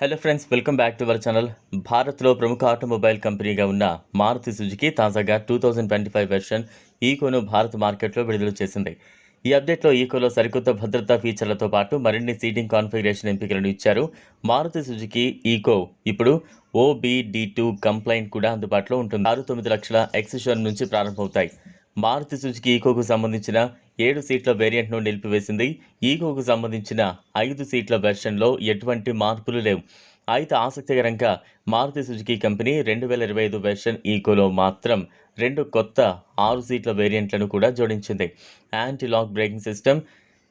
Hello friends welcome back to our channel భారత్లో ప్రముఖ automobile కంపెనీగా ఉన్న మారుతి సుజుకి తాజాగా two thousand twenty five version ఈకోను Bharat మార్కెట్లో విడుదల చేసింది. ఈ అప్డేట్లో ఈకోలో సరికొత్త భద్రతా ఫీచర్లతో పాటు మరిన్ని సీటింగ్ కాన్ఫిగరేషన్ ఎంపికలను ఇచ్చారు మారుతి సుజుకి ఈకో. ఇప్పుడు ఓబిడి టూ కంప్లైంట్ కూడా అందుబాటులో ఉంటుంది. ఆరు తొమ్మిది లక్షల ఎక్సిషన్ నుంచి ప్రారంభమవుతాయి. మారుతి సుజుకి ఈకోకు సంబంధించిన ఏడు సీట్ల వేరియంట్ను నిలిపివేసింది. ఈకోకు సంబంధించిన ఐదు సీట్ల వెర్షన్లో ఎటువంటి మార్పులు లేవు. అయితే ఆసక్తికరంగా మారుతి సుజుకి కంపెనీ రెండు వేల ఇరవై ఐదు వెర్షన్ ఈకోలో మాత్రం రెండు కొత్త ఆరు సీట్ల వేరియంట్లను కూడా జోడించింది. Anti lock braking system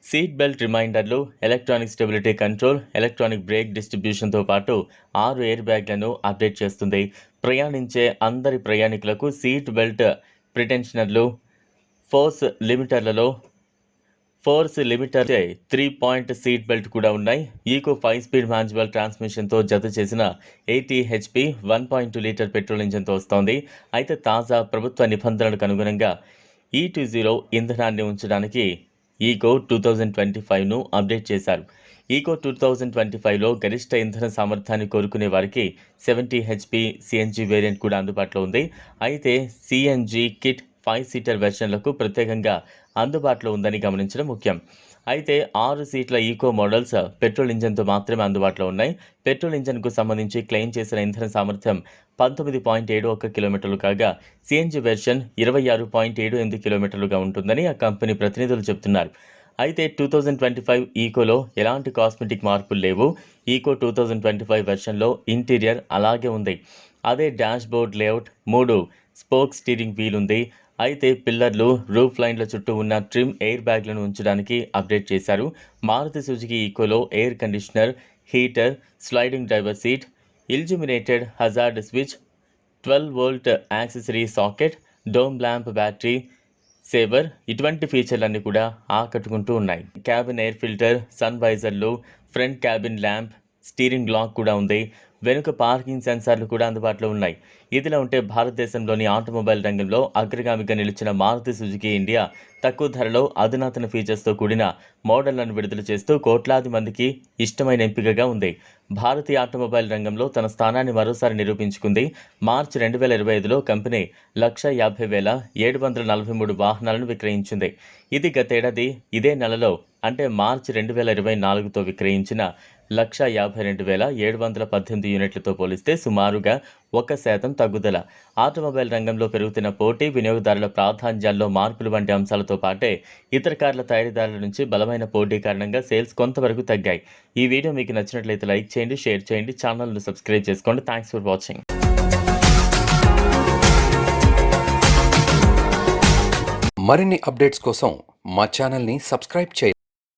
seat belt రిమైండర్లు electronic stability control electronic brake డిస్ట్రిబ్యూషన్తో పాటు ఆరు ఎయిర్ బ్యాగ్లను అప్డేట్ చేస్తుంది. ప్రయాణించే అందరి ప్రయాణికులకు సీట్ బెల్ట్ ప్రిటెన్షనర్లు force లిమిటర్లలో force limiter three point seat belt కూడా ఉన్నాయి. ఈకో ఫైవ్ స్పీడ్ మాన్యువల్ ట్రాన్స్మిషన్తో జత చేసిన eighty HP one point two litre petrol ఇంజన్తో వస్తోంది. అయితే తాజా ప్రభుత్వ నిబంధనలకు అనుగుణంగా ఈ టూ జీరో ఇంధనాన్ని ఉంచడానికి ఈకో టూ థౌజండ్ ట్వంటీ ఫైవ్ను అప్డేట్ చేశారు. ఈకో టూ థౌజండ్ ట్వంటీ ఫైవ్లో గరిష్ట ఇంధన సామర్థ్యాన్ని కోరుకునే వారికి సెవెంటీ హెచ్పి సిఎన్జి వేరియంట్ కూడా అందుబాటులో ఉంది. అయితే సిఎన్జి కిట్ ఫైవ్ సీటర్ వెర్షన్లకు ప్రత్యేకంగా అందుబాటులో ఉందని గమనించడం ముఖ్యం. అయితే ఆరు సీట్ల ఈకో మోడల్స్ పెట్రోల్ ఇంజన్తో మాత్రమే అందుబాటులో ఉన్నాయి. పెట్రోల్ ఇంజన్కు సంబంధించి క్లెయిమ్ చేసిన ఇంధన సామర్థ్యం పంతొమ్మిది పాయింట్ ఏడు ఒక్క కిలోమీటర్లు కాగా సిఎన్జి వెర్షన్ ఇరవై ఆరు పాయింట్ ఏడు ఎనిమిది కిలోమీటర్లుగా ఉంటుందని ఆ కంపెనీ ప్రతినిధులు చెబుతున్నారు. అయితే టూ థౌజండ్ ట్వంటీ ఫైవ్ ఈకోలో ఎలాంటి కాస్మెటిక్ మార్పులు లేవు. Eeco two thousand twenty five వెర్షన్లో interior అలాగే ఉంది. అదే డాష్ బోర్డ్ లేఅవుట్ మూడు స్పోక్ స్టీరింగ్ వీల్ ఉంది అయితే పిల్లర్లు రూఫ్ లైన్ల చుట్టూ ఉన్న ట్రిమ్ ఎయిర్ బ్యాగ్లను ఉంచడానికి అప్డేట్ చేశారు. Maruti Suzuki ఈకోలో air conditioner heater sliding driver seat illuminated hazard switch twelve volt accessory socket dome lamp battery saver ఇటువంటి ఫీచర్లన్నీ కూడా ఆకట్టుకుంటూ ఉన్నాయి. Cabin air filter sun వైజర్లు front cabin lamp steering lock కూడా ఉంది. వెనుక పార్కింగ్ సెన్సార్లు కూడా అందుబాటులో ఉన్నాయి. ఇదిలా ఉంటే భారతదేశంలోని ఆటోమొబైల్ రంగంలో అగ్రగామిగా నిలిచిన మారుతి సుజుకి ఇండియా తక్కువ ధరలో అధునాతన ఫీచర్స్తో కూడిన మోడళ్ళను విడుదల చేస్తూ కోట్లాది మందికి ఇష్టమైన ఎంపికగా ఉంది. భారతీయ ఆటోమొబైల్ రంగంలో తన స్థానాన్ని మరోసారి నిరూపించుకుంది. మార్చి రెండు వేల ఇరవై ఐదులో కంపెనీ లక్ష యాభై వేల ఏడు వందల నలభై మూడు వాహనాలను విక్రయించింది. ఇది గతేడాది ఇదే నెలలో అంటే మార్చి రెండు వేల ఇరవై నాలుగుతో విక్రయించిన లక్ష యాభై రెండు వేల ఏడు వందల పద్దెనిమిది యూనిట్లతో పోలిస్తే సుమారుగా ఒక శాతం తగ్గుదల. ఆటోమొబైల్ రంగంలో పెరుగుతున్న పోటీ వినియోగదారుల ప్రాధాన్యాల్లో మార్పులు వంటి అంశాలతో పాటే ఇతర కార్ల తయారీదారుల నుంచి బలమైన పోటీ కారణంగా సేల్స్ కొంతవరకు తగ్గాయి. ఈ వీడియో మీకు నచ్చినట్లయితే లైక్ చేయండి షేర్ చేయండి ఛానల్ను సబ్స్క్రైబ్ చేసుకోండి. Thanks for watching. మరిన్ని అప్డేట్స్ కోసం మా ఛానల్ని సబ్స్క్రైబ్ చేయండి.